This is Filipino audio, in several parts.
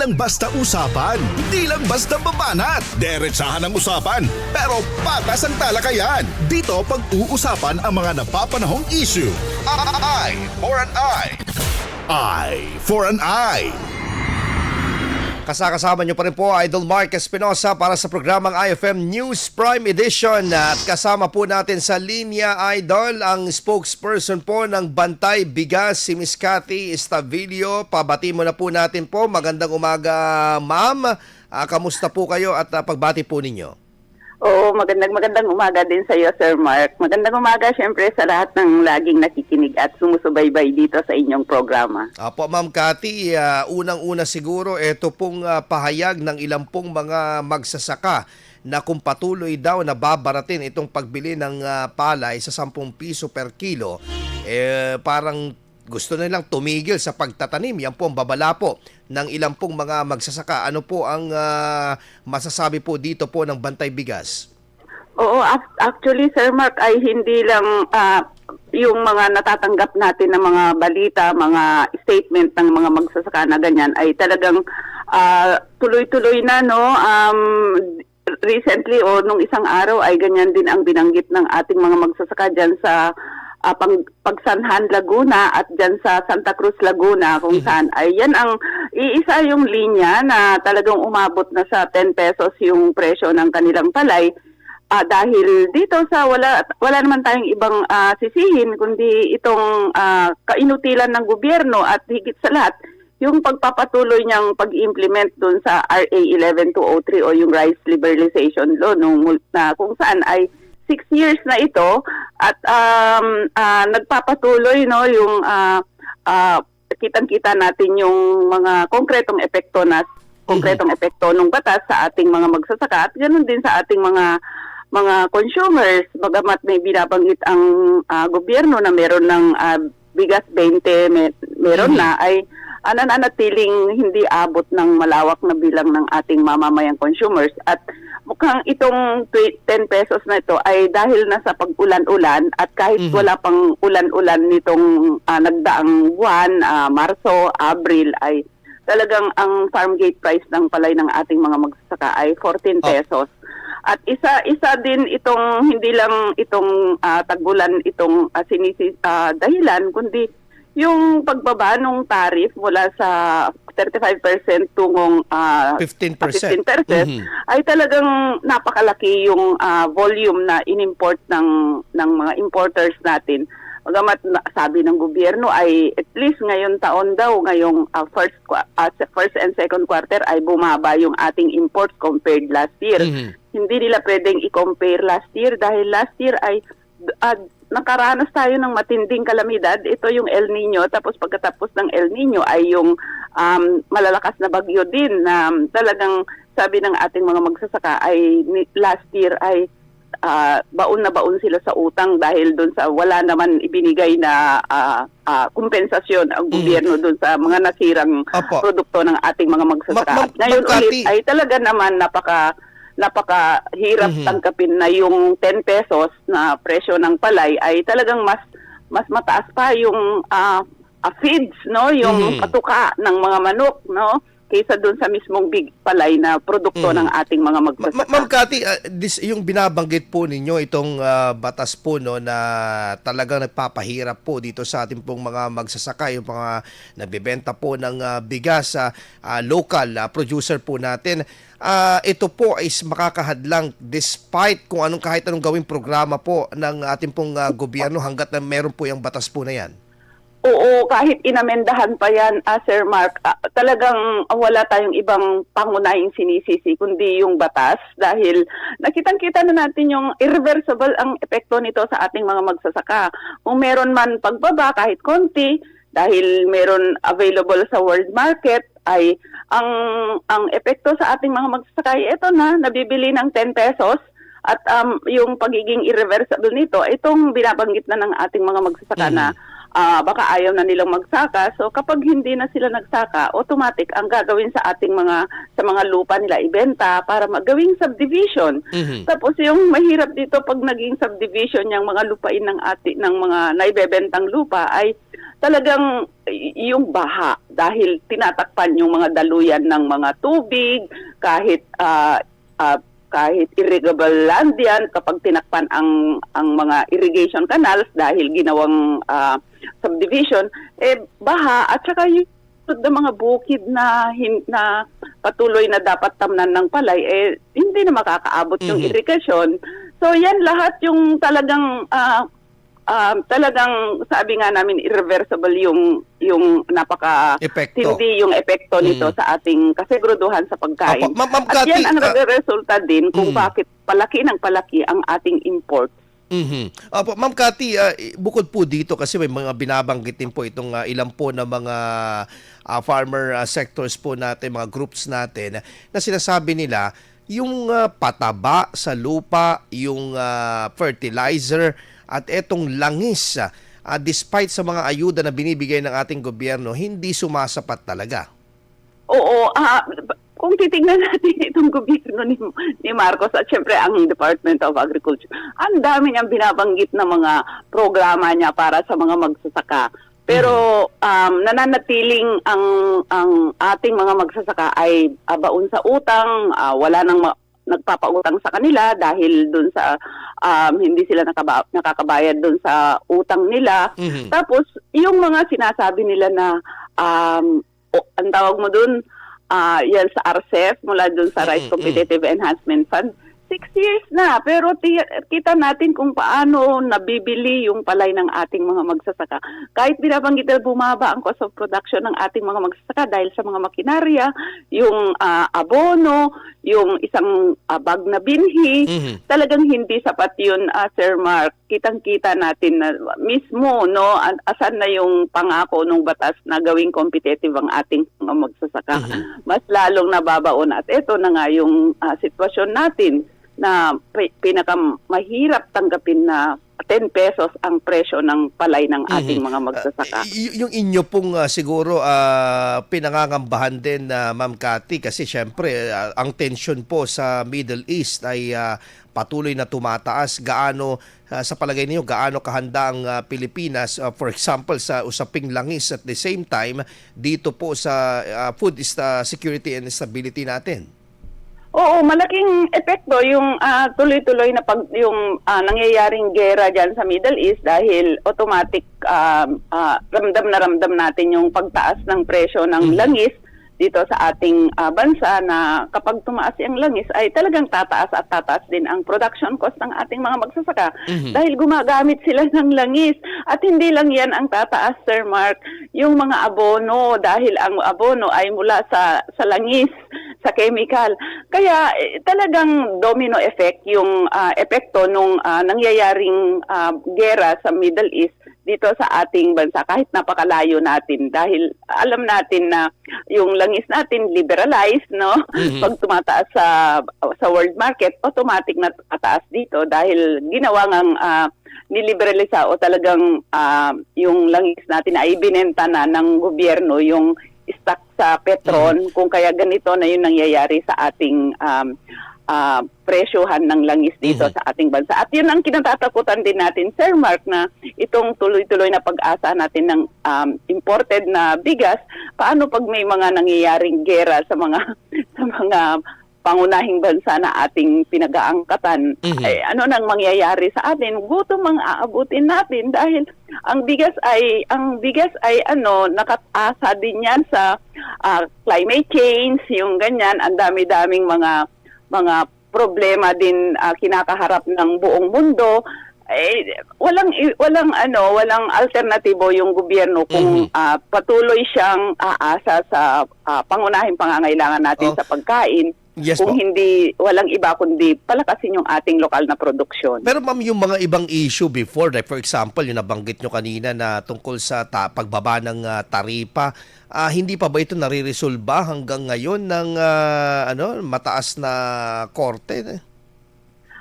lang basta usapan, hindi lang basta babanat. Derechahan ang usapan, pero patas ang talakayan. Dito pag-uusapan ang mga napapanahong issue. Eye for an eye. Eye for an eye. Kasakasama niyo pa rin po Idol Mark Espinosa para sa programang IFM News Prime Edition at kasama po natin sa linya Idol ang spokesperson po ng Bantay Bigas si Miss Cathy Estavillo. Pabati mo na po natin po. Magandang umaga ma'am. Ah, kamusta po kayo at ah, pagbati po ninyo? Oo, magandang magandang umaga din sa iyo, Sir Mark. Magandang umaga syempre sa lahat ng laging nakikinig at sumusubaybay dito sa inyong programa. Apo, Ma'am Cathy, ah, unang-una siguro, ito pong ah, pahayag ng ilang pong mga magsasaka na kung patuloy daw na babaratin itong pagbili ng ah, palay sa 10 piso per kilo, eh, parang gusto nilang tumigil sa pagtatanim. Yan po ang babala po ng ilang pong mga magsasaka. Ano po ang ah, masasabi po dito po ng Bantay Bigas? Oo, ac- actually, Sir Mark, ay hindi lang ah, yung mga natatanggap natin ng mga balita, mga statement ng mga magsasaka na ganyan ay talagang ah, tuloy-tuloy na, no? Um, recently o nung isang araw ay ganyan din ang binanggit ng ating mga magsasaka dyan sa ah, pang, Pagsanhan, Laguna at dyan sa Santa Cruz, Laguna kung saan. Ay yan ang iisa yung linya na talagang umabot na sa 10 pesos yung presyo ng kanilang palay. Ah, dahil dito sa wala wala naman tayong ibang ah, sisihin kundi itong ah, kainutilan ng gobyerno at higit sa lahat yung pagpapatuloy niyang pag-implement dun sa RA 11203 o yung Rice Liberalization Law nung na kung saan ay six years na ito at um, ah, nagpapatuloy no yung ah, ah, kitang-kita natin yung mga konkretong epekto na konkretong epekto ng batas sa ating mga magsasaka at ganoon din sa ating mga mga consumers. Bagamat may binabanggit ang ah, gobyerno na meron ng ah, bigas 20 may, meron na ay ah, nananatiling hindi abot ng malawak na bilang ng ating mamamayang consumers. At mukhang itong tw- 10 pesos na ito ay dahil na sa pag-ulan-ulan at kahit Mhm. wala pang ulan-ulan nitong ah, nagdaang buwan, ah, Marso, Abril ay talagang ang farm gate price ng palay ng ating mga magsasaka ay 14 Oh. pesos. At isa isa din itong hindi lang itong ah, tagbulan itong ah, sinisi ah, dahilan kundi yung pagbaba ng tarif mula sa 35% tungong ah, 15%. 15% Mhm. ay talagang napakalaki yung ah, volume na inimport ng ng mga importers natin. Bagamat na- sabi ng gobyerno ay at least ngayon taon daw ngayong ah, first se- first and second quarter ay bumaba yung ating imports compared last year. Mhm. Hindi nila pwedeng i-compare last year dahil last year ay ah, nakaranas tayo ng matinding kalamidad. Ito yung El Nino tapos pagkatapos ng El Nino ay yung um, malalakas na bagyo din na um, talagang sabi ng ating mga magsasaka ay last year ay ah, baon na baon sila sa utang dahil doon sa wala naman ibinigay na ah, ah, kompensasyon ang Mm. gobyerno doon sa mga nasirang Opo. produkto ng ating mga magsasaka. Ma- ma- Ngayon ulit ay talaga naman napaka napaka hirap Mhm. tangkapin na yung 10 pesos na presyo ng palay ay talagang mas mas mataas pa yung ah, ah, feeds no yung Mhm. patuka ng mga manok no kaysa doon sa mismong big palay na produkto Mhm. ng ating mga Ma- magsasaka. Ma- Ma'am Cathy, uh, this, yung binabanggit po ninyo, itong uh, batas po no, na talagang nagpapahirap po dito sa ating pong mga magsasaka, yung mga nagbebenta po ng uh, bigas sa uh, local uh, producer po natin. Uh, ito po is makakahadlang despite kung anong kahit anong gawing programa po ng ating pong uh, gobyerno hanggat na meron po yung batas po na yan. Oo, kahit inamendahan pa yan, ah, Sir Mark, ah, talagang wala tayong ibang pangunahing sinisisi kundi yung batas dahil nakitang-kita na natin yung irreversible ang epekto nito sa ating mga magsasaka. Kung meron man pagbaba kahit konti dahil meron available sa world market ay ang ang epekto sa ating mga magsasaka ay ito na nabibili ng 10 pesos at um, yung pagiging irreversible nito, itong binabanggit na ng ating mga magsasaka Mhm. na ah, baka ayaw na nilang magsaka. So kapag hindi na sila nagsaka, automatic ang gagawin sa ating mga sa mga lupa nila ibenta para magawing subdivision. Mhm. Tapos yung mahirap dito pag naging subdivision yung mga lupain ng ati ng mga naibebentang lupa ay talagang yung baha dahil tinatakpan yung mga daluyan ng mga tubig, kahit ah, ah, kahit irrigable land yan kapag tinakpan ang ang mga irrigation canals dahil ginawang ah, subdivision, eh baha at saka yung ng mga bukid na hin- na patuloy na dapat tamnan ng palay eh hindi na makakaabot yung Mhm. irrigation. So yan lahat yung talagang ah, ah, talagang sabi nga namin irreversible yung yung napaka Epekto. hindi yung epekto nito Mhm. sa ating kasiguruduhan sa pagkain. Opo. Ma'am- Ma'am At yan ang ah, resulta din kung Mhm. bakit palaki ng palaki ang ating import Mhm. Opo, Ma'am Cathy, i- bukod po dito kasi may mga binabanggit din po itong ah, ilan po na mga ah, farmer ah, sectors po natin, mga groups natin na sinasabi nila yung ah, pataba sa lupa, yung ah, fertilizer at etong langis ah, despite sa mga ayuda na binibigay ng ating gobyerno, hindi sumasapat talaga. Oo, ah, kung titingnan natin itong gobyerno ni, ni Marcos at syempre ang Department of Agriculture, ang dami niyang binabanggit na mga programa niya para sa mga magsasaka. Pero um, nananatiling ang ang ating mga magsasaka ay ah, baon sa utang, ah, wala nang ma- nagpapautang sa kanila dahil dun sa um, hindi sila nakaba- nakakabayad dun sa utang nila. Mhm. Tapos, yung mga sinasabi nila na, um, o, ang tawag mo dun, ah, yan sa RCEF, mula dun sa Rice mm, Competitive Enhancement Fund, six years na. Pero kita natin kung paano nabibili yung palay ng ating mga magsasaka. Kahit binabanggit na bumaba ang cost of production ng ating mga magsasaka dahil sa mga makinarya, yung ah, abono, yung isang ah, bag na binhi, Mhm. talagang hindi sapat yun, ah, Sir Mark. Kitang-kita natin na mismo, no, an- asan na yung pangako ng batas na gawing competitive ang ating mga magsasaka. Mhm. Mas lalong nababaon at ito na nga yung ah, sitwasyon natin na pi- pinakamahirap tanggapin na 10 pesos ang presyo ng palay ng ating Mhm. mga magsasaka. Y- yung inyo pong ah, siguro ah, pinangangambahan din na Ma'am Cathy kasi syempre ah, ang tension po sa Middle East ay ah, patuloy na tumataas gaano ah, sa palagay niyo gaano kahanda ang ah, Pilipinas ah, for example sa usaping langis at the same time dito po sa ah, food is security and stability natin. Oo, malaking epekto yung ah, tuloy-tuloy na pag yung ah, nangyayaring gera diyan sa Middle East dahil automatic um, ah, ramdam na ramdam natin yung pagtaas ng presyo ng langis dito sa ating ah, bansa na kapag tumaas yung langis ay talagang tataas at tataas din ang production cost ng ating mga magsasaka Mhm. dahil gumagamit sila ng langis at hindi lang yan ang tataas Sir Mark yung mga abono dahil ang abono ay mula sa sa langis sa chemical. Kaya eh, talagang domino effect yung ah, epekto nung ah, nangyayaring ah, gera sa Middle East dito sa ating bansa kahit napakalayo natin dahil alam natin na yung langis natin liberalized no? Mhm. pag tumataas sa sa world market automatic na tataas dito dahil ginawa ngang ah, niliberalisa o talagang ah, yung langis natin ay binenta na ng gobyerno yung stock sa Petron. Kung kaya ganito na yung nangyayari sa ating um, ah, presyohan ng langis dito Mhm. sa ating bansa. At yun ang kinatatakutan din natin, Sir Mark, na itong tuloy-tuloy na pag-asa natin ng um, imported na bigas, paano pag may mga nangyayaring gera sa mga sa mga pangunahing bansa na ating pinag-aangkatan, Mhm. ay ano nang mangyayari sa atin? Gutom ang aabutin natin dahil ang bigas ay ang bigas ay ano nakatasa din yan sa ah, climate change, yung ganyan, ang dami-daming mga mga problema din ah, kinakaharap ng buong mundo. Eh, walang walang ano, walang alternatibo yung gobyerno kung Mhm. ah, patuloy siyang aasa sa ah, pangunahing pangangailangan natin Oh. sa pagkain. Yes kung po. hindi walang iba kundi palakasin yung ating lokal na produksyon. Pero ma'am, yung mga ibang issue before, like for example, yung nabanggit nyo kanina na tungkol sa ta- pagbaba ng ah, taripa, ah, hindi pa ba ito nare-resolba hanggang ngayon ng ah, ano, mataas na korte?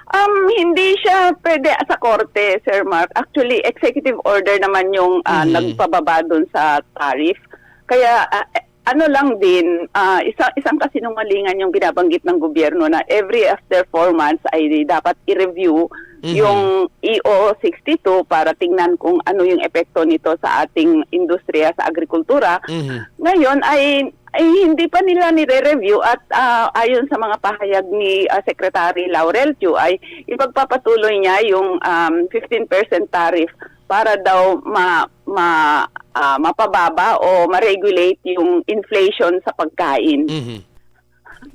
Um, hindi siya pwede sa korte, Sir Mark. Actually, executive order naman yung ah, Mhm. nagpababa doon sa tariff. Kaya ah, ano lang din, ah, isa, isang kasinungalingan yung binabanggit ng gobyerno na every after four months ay dapat i-review Mhm. yung EO 62 para tingnan kung ano yung epekto nito sa ating industriya sa agrikultura. Mhm. Ngayon ay, ay hindi pa nila nire-review at ah, ayon sa mga pahayag ni ah, Secretary Laurel Chu ay ipagpapatuloy niya yung um, 15% tariff para daw ma, ma ah, mapababa o ma-regulate yung inflation sa pagkain. Mhm.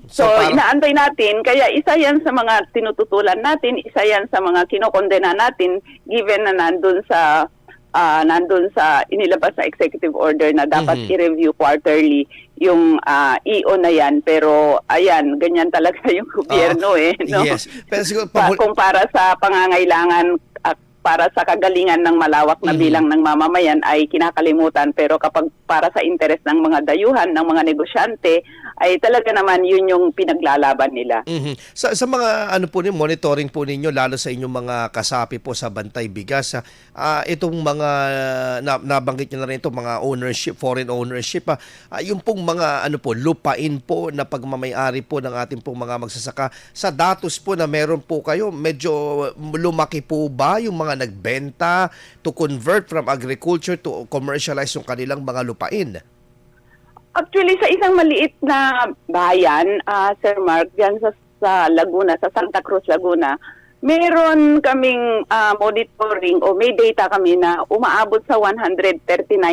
So, parang- inaantay natin, kaya isa yan sa mga tinututulan natin, isa yan sa mga kinokondena natin given na nandun sa ah, nandun sa inilabas na executive order na dapat Mhm. i-review quarterly yung ah, EO na yan. Pero ayan, ganyan talaga yung gobyerno Oo. eh. No? Yes. Pero siguro, Pa- pahul- kung para sa pangangailangan para sa kagalingan ng malawak na Mhm. bilang ng mamamayan ay kinakalimutan pero kapag para sa interes ng mga dayuhan ng mga negosyante ay talaga naman yun yung pinaglalaban nila. Mhm. Sa sa mga ano po ninyo, monitoring po ninyo lalo sa inyong mga kasapi po sa Bantay Bigas, ah, itong mga na, nabanggit niyo na rin itong mga ownership, foreign ownership, ah, ah, yung pong mga ano po, lupain po na pagmamayari po ng ating pong mga magsasaka sa datos po na meron po kayo, medyo lumaki po ba yung mga nagbenta to convert from agriculture to commercialize yung kanilang mga lupain? Actually, sa isang maliit na bayan, ah, Sir Mark, dyan sa, sa Laguna, sa Santa Cruz, Laguna, meron kaming ah, monitoring o may data kami na umaabot sa 139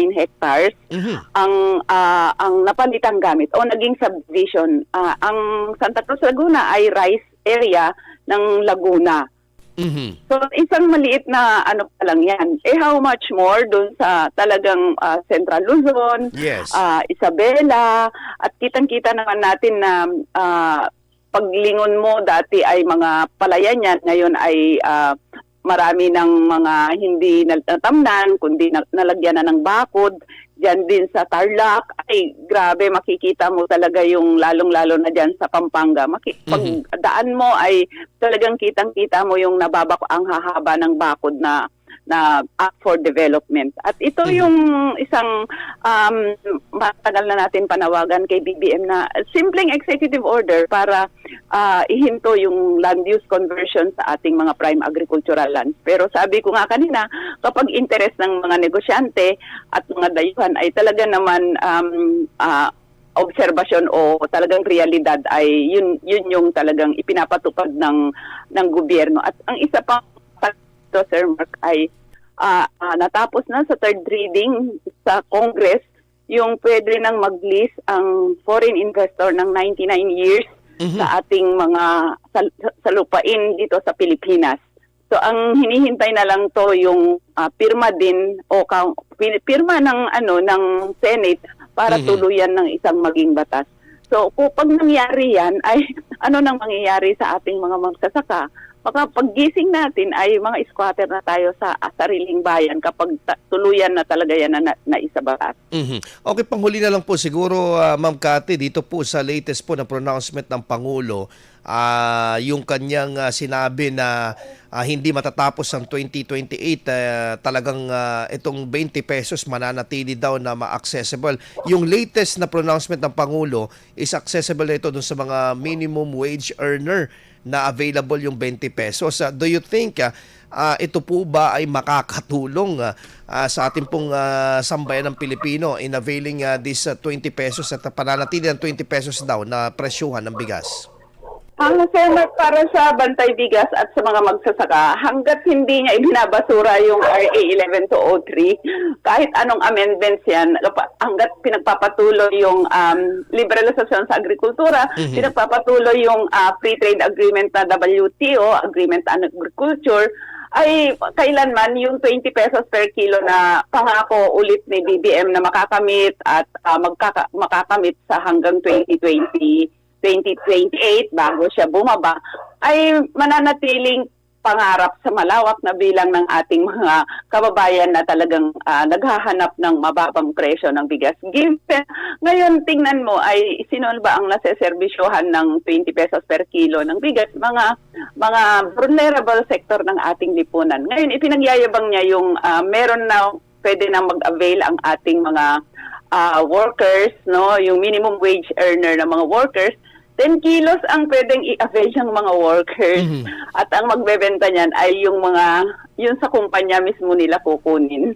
hectares Mhm. ang ah, ang napalitang gamit o naging subdivision. Ah, ang Santa Cruz, Laguna ay rice area ng Laguna. Mhm. So isang maliit na ano pa lang yan. Eh how much more dun sa talagang ah, Central Luzon, Yes. ah, Isabela, at kitang-kita naman natin na ah, paglingon mo dati ay mga palayan yan, ngayon ay ah, marami ng mga hindi natamnan, kundi na- nalagyan na ng bakod. Diyan din sa Tarlac, ay grabe makikita mo talaga yung lalong-lalo na diyan sa Pampanga. Maki- pag Mhm. daan mo ay talagang kitang-kita mo yung nababak ang hahaba ng bakod na na up for development. At ito Mhm. yung isang um, matagal na natin panawagan kay BBM na simpleng executive order para ah, ihinto yung land use conversion sa ating mga prime agricultural lands. Pero sabi ko nga kanina, kapag interest ng mga negosyante at mga dayuhan ay talaga naman um, ah, obserbasyon o talagang realidad ay yun yun yung talagang ipinapatupad ng ng gobyerno at ang isa pang to Sir Mark ay ah, ah, natapos na sa third reading sa Congress yung pwede nang mag-lease ang foreign investor ng 99 years Mhm. sa ating mga sa, sa lupain dito sa Pilipinas. So ang hinihintay na lang to yung ah, pirma din o pirma ng ano ng Senate para Mhm. tuluyan ng isang maging batas. So kung pag nangyari yan ay ano nang mangyayari sa ating mga magsasaka? Baka paggising natin ay mga squatter na tayo sa ah, sariling bayan kapag ta- tuluyan na talaga yan na, na, na isabatas. Mhm. Okay, panghuli na lang po siguro, ah, Ma'am Cathy, dito po sa latest po na pronouncement ng Pangulo, ah, yung kanyang ah, sinabi na ah, hindi matatapos ang 2028, ah, talagang ah, itong 20 pesos mananatili daw na ma-accessible. Yung latest na pronouncement ng Pangulo is accessible na ito dun sa mga minimum wage earner na available yung 20 pesos. Ah, do you think ah, ah, ito po ba ay makakatulong ah, ah, sa ating pong ah, sambayan ng Pilipino in availing ah, this ah, 20 pesos at pananatili ng 20 pesos daw na presyuhan ng bigas? Ang Senate para sa bantay bigas at sa mga magsasaka, hanggat hindi niya ibinabasura yung RA 11203, kahit anong amendments yan, hanggat pinagpapatuloy yung um, liberalisasyon sa agrikultura, Mhm. pinagpapatuloy yung ah, free trade agreement na WTO, Agreement on Agriculture, ay kailanman yung 20 pesos per kilo na pangako ulit ni BBM na makakamit at ah, magkaka- makakamit sa hanggang 2020 2028 bago siya bumaba ay mananatiling pangarap sa malawak na bilang ng ating mga kababayan na talagang ah, naghahanap ng mababang presyo ng bigas. Given, ngayon tingnan mo ay sino ba ang naseserbisyohan ng 20 pesos per kilo ng bigas? Mga mga vulnerable sector ng ating lipunan. Ngayon ipinagyayabang niya yung ah, meron na pwede na mag-avail ang ating mga ah, workers, no, yung minimum wage earner ng mga workers, 10 kilos ang pwedeng i-avail ng mga workers. Mhm. At ang magbebenta niyan ay yung mga, yun sa kumpanya mismo nila kukunin.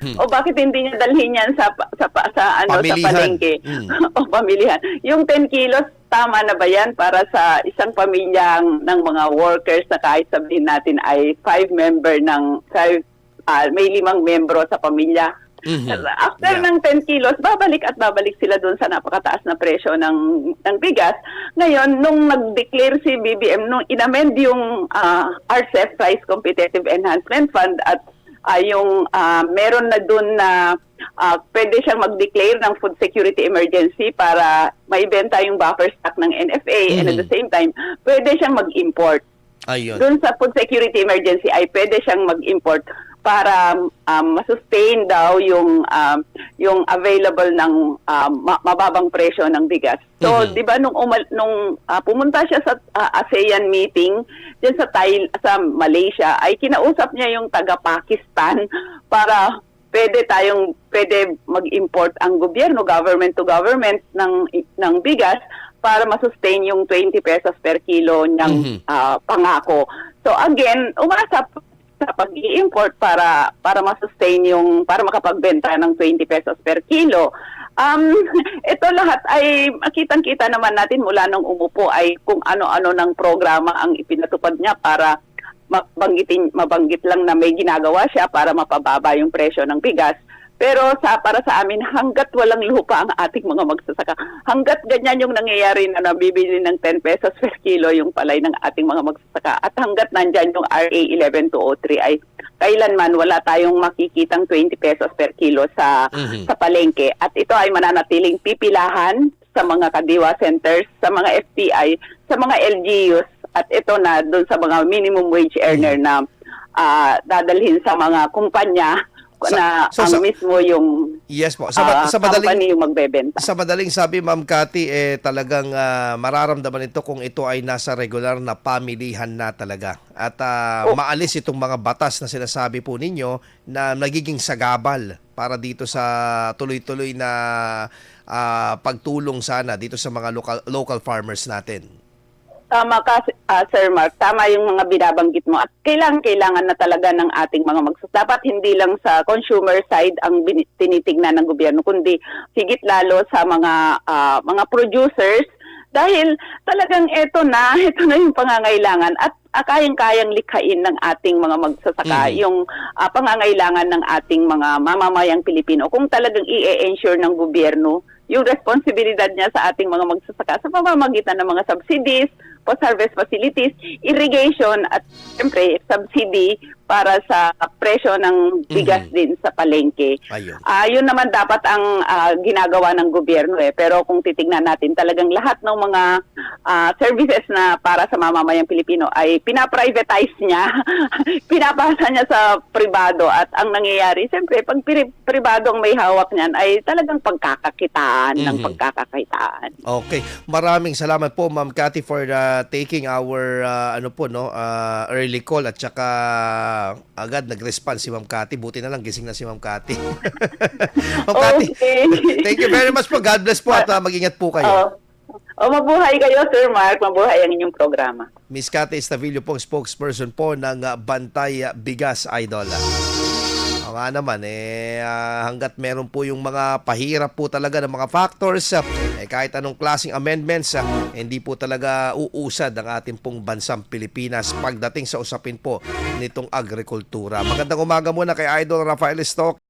Hmm. O bakit hindi niya dalhin yan sa sa pa- sa ano Pamilihan. sa palengke Hmm. o pamilihan. Yung 10 kilos tama na ba yan para sa isang pamilyang ng mga workers na kahit sabihin natin ay five member ng five, ah, may limang membro sa pamilya. Mhm. After Yeah. ng 10 kilos, babalik at babalik sila doon sa napakataas na presyo ng ng bigas. Ngayon, nung nag-declare si BBM, nung inamend yung ah, RCEP Price Competitive Enhancement Fund at ah, yung ah, meron na doon na ah, pwede siyang mag-declare ng food security emergency para maibenta yung buffer stock ng NFA and at Mhm. the same time, pwede siyang mag-import Ayun. doon sa food security emergency ay pwede siyang mag-import para um, masustain daw yung um, yung available ng um, ma- mababang presyo ng bigas. So, Mhm. 'di ba nung umal- nung ah, pumunta siya sa ah, ASEAN meeting diyan sa Thai sa Malaysia ay kinausap niya yung taga Pakistan para pwede tayong pwede mag-import ang gobyerno government to government ng ng bigas para masustain yung 20 pesos per kilo niyang Mhm. ah, pangako. So again, umasa p- sa pag-i-import para para masustain yung para makapagbenta ng 20 pesos per kilo. Um, ito lahat ay makitang-kita naman natin mula nung umupo ay kung ano-ano ng programa ang ipinatupad niya para mabanggitin mabanggit lang na may ginagawa siya para mapababa yung presyo ng bigas. Pero sa para sa amin hangga't walang lupa ang ating mga magsasaka, hangga't ganyan yung nangyayari na nabibili ng 10 pesos per kilo yung palay ng ating mga magsasaka at hangga't nandyan yung RA 11203 ay kailanman wala tayong makikitang 20 pesos per kilo sa Mhm. sa palengke. At ito ay mananatiling pipilahan sa mga kadiwa centers, sa mga FPI, sa mga LGUs at ito na doon sa mga minimum wage earner na ah, dadalhin sa mga kumpanya Sa- na so ang sa- mismo yung Yes po. Sa, ah, sa madaling company yung magbebenta. Sa madaling sabi, Ma'am Cathy, eh, talagang ah, mararamdaman ito kung ito ay nasa regular na pamilihan na talaga. At Oh. maalis itong mga batas na sinasabi po ninyo na nagiging sagabal para dito sa tuloy-tuloy na ah, pagtulong sana dito sa mga local, local farmers natin. Tama ka, ah, Sir Mark. Tama yung mga binabanggit mo. At kailangan, kailangan na talaga ng ating mga magsas. Dapat hindi lang sa consumer side ang bin- tinitignan ng gobyerno, kundi higit lalo sa mga ah, mga producers dahil talagang ito na, ito na yung pangangailangan at kayang-kayang likhain ng ating mga magsasaka Mhm. yung ah, pangangailangan ng ating mga mamamayang Pilipino kung talagang i-ensure ng gobyerno yung responsibilidad niya sa ating mga magsasaka sa pamamagitan ng mga subsidies, post-harvest facilities, irrigation at siyempre subsidy para sa presyo ng bigas Mhm. din sa palengke. Ayun. Ah, yun naman dapat ang ah, ginagawa ng gobyerno eh. Pero kung titingnan natin, talagang lahat ng mga ah, services na para sa mamamayang Pilipino ay pinaprivatize niya, pinapasa niya sa pribado at ang nangyayari, siyempre, pag pri- pribado ang may hawak niyan ay talagang pagkakakitaan ng Mhm. pagkakakitaan. Okay. Maraming salamat po Ma'am Cathy for uh, taking our uh, ano po no uh, early call at saka agad nag-respond si Ma'am Cathy. Buti na lang gising na si Ma'am Cathy. Ma'am Cathy. Okay. Thank you very much po. God bless po at uh, mag-ingat po kayo. Oh. Oh, mabuhay kayo, Sir Mark. Mabuhay ang inyong programa. Miss Cathy Estavillo po, spokesperson po ng uh, Bantay uh, Bigas Idol. Nga naman, eh, ah, hanggat meron po yung mga pahirap po talaga ng mga factors, ah, eh, kahit anong klaseng amendments, ah, hindi po talaga uusad ang ating pong bansang Pilipinas pagdating sa usapin po nitong agrikultura. Magandang umaga muna kay Idol Rafael Stock.